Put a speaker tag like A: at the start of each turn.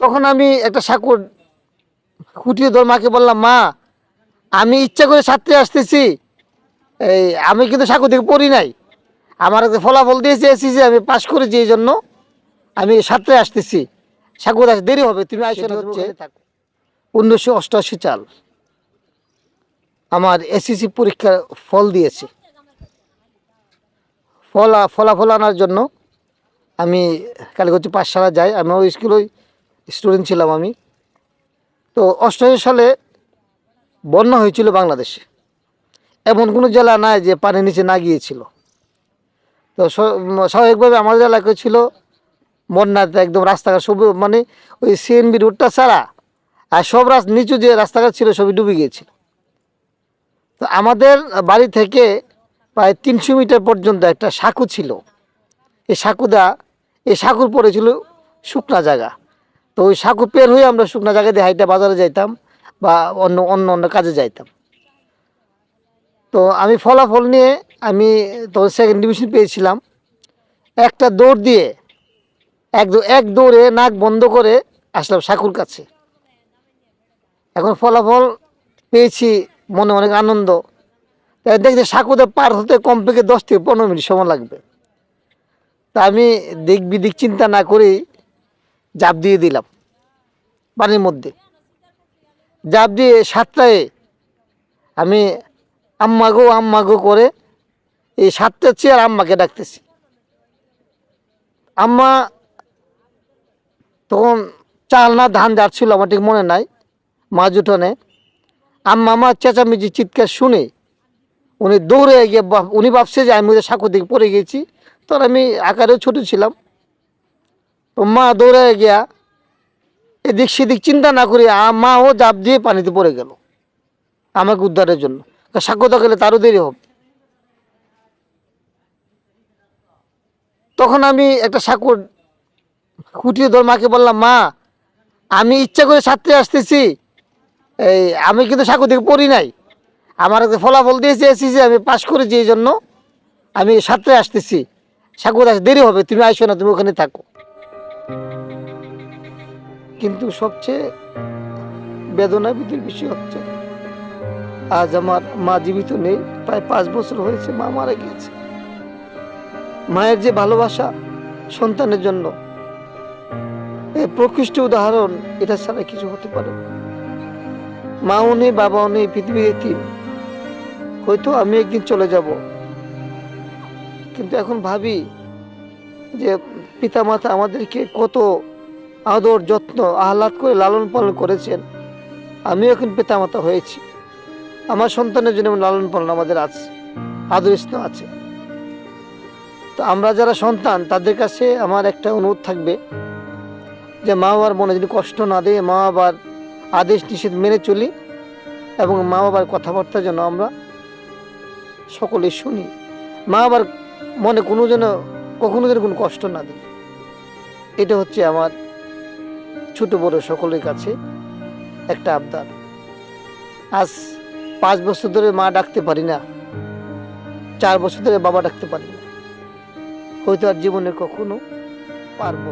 A: তখন আমি একটা সাঁকুর খুঁটিয়ে ধর মাকে বললাম মা আমি ইচ্ছা করে ছাত্রে আসতেছি। এই আমি কিন্তু সাঁকু থেকে পড়ি নাই। আমার একটা ফলাফল দিয়েছে এসেছি আমি পাশ করেছি এই জন্য। আমি ছাত্রে আসতেছি। সাঁকু আস দেরি হবে তুমি আসলে হচ্ছে উনিশশো অষ্টআশি চাল আমার এসএসসি পরীক্ষার ফল দিয়েছে। ফল ফলাফল আনার জন্য আমি কালীগঞ্জ পাঠশালা যাই আমি ওই স্কুলেই স্টুডেন্ট ছিলাম আমি। তো অষ্টআশি সালে বন্যা হয়েছিল বাংলাদেশে। এমন কোনো জেলা নাই যে পানির নিচে না গিয়েছিল। তো স্বাভাবিকভাবে আমাদের এলাকায় ছিল বন্যাতে একদম রাস্তাঘাট সব মানে ওই সিএনবি রোডটা ছাড়া আর সব রাস্তা নিচু যে রাস্তাঘাট ছিল সবই ডুবে গিয়েছিল। তো আমাদের বাড়ি থেকে প্রায় তিনশো মিটার পর্যন্ত একটা সাঁকু ছিল। এই সাঁকুদা এই সাঁকুর পড়েছিল শুকনা জায়গা। তো ওই সাঁকু পের হয়ে আমরা শুকনা জায়গা দিয়ে হাইটা বাজারে যাইতাম বা অন্য অন্য অন্য কাজে যাইতাম। তো আমি ফলাফল নিয়ে আমি তো সেকেন্ড ডিভিশন পেয়েছিলাম। একটা দৌড় দিয়ে এক এক দৌড়ে নাক বন্ধ করে আসলাম সাঁকুর কাছে। এখন ফলাফল পেয়েছি, মনে অনেক আনন্দ। তাই দেখছি সাঁকুতে পার হতে কম কমপক্ষে দশ থেকে পনেরো মিনিট সময় লাগবে। তা আমি দিক বিদিক চিন্তা না করেই জাপ দিয়ে দিলাম পানির মধ্যে। জাপ দিয়ে সাতটায় আমি আম্মা গো আম্মা গো করে এই সাতটা চেয়ার আম্মাকে ডাকতেছি। আম্মা তখন চাল না ধান যাচ্ছিল আমার ঠিক মনে নাই উঠোনে আম্মা আমার চেঁচামেচি চিৎকার শুনে উনি দৌড়ে গিয়ে উনি ভাবছে যে আমি ওদের সাঁকো দিকে পড়ে গেছি, তখন আমি আকারেও ছোট ছিলাম। তো মা দৌড়ে গিয়া এদিক সেদিক চিন্তা না করে ও জাপ দিয়ে পানিতে পড়ে গেল। আমাকে উদ্ধারের জন্য। সাক্ষ্যতা গেলে তারও দেরি হবে। তখন আমি একটা সাঁকুর খুঁটিয়ে ধর মাকে বললাম, মা, আমি ইচ্ছা করে ছাত্রে আসতেছি। এই, আমি কিন্তু সাঁকু থেকে পড়ি নাই। আমার একটা ফলাফল দিয়েছে এসেছি, আমি পাশ করেছি এই জন্য আমি ছাত্রে আসতেছি। সাঁকু আস দেরি হবে, তুমি আইসো না, তুমি ওখানে থাকো। কিন্তু সবচেয়ে বেদনা বিধির বিষয় হচ্ছে, আজ আমার মা জীবিত নেই, প্রায় পাঁচ বছর হয়েছে মা মারা গিয়েছে। মায়ের যে ভালোবাসা সন্তানের জন্য এই প্রকৃষ্ট উদাহরণ এটা ছাড়া কিছু হতে পারে। মাও নেই, বাবাও নেই পৃথিবীর এতিম হয়তো আমি একদিন চলে যাব। কিন্তু এখন ভাবি যে পিতামাতা আমাদেরকে কত আদর যত্ন, আহ্লাদ করে লালন পালন করেছেন। আমিও এখন পিতামাতা হয়েছি। আমার সন্তানের জন্য লালন পালন আমাদের আছে আদর স্নেহ আছে। তো আমরা যারা সন্তান, তাদের কাছে আমার একটা অনুরোধ থাকবে যে মা বাবার মনে যদি কষ্ট না দিয়ে, মা বাবার আদেশ নিষেধ মেনে চলি এবং মা বাবার কথাবার্তা যেন আমরা সকলে শুনি। মা বাবার মনে কোনো যেন, কখনো যেন কোনো কষ্ট না দিই এটা হচ্ছে আমার ছোট বড় সকলের কাছে একটা আবদার আজ পাঁচ বছর ধরে মা ডাকতে পারি না, চার বছর ধরে বাবা ডাকতে পারি না হয়তো আর জীবনে কখনো পারব।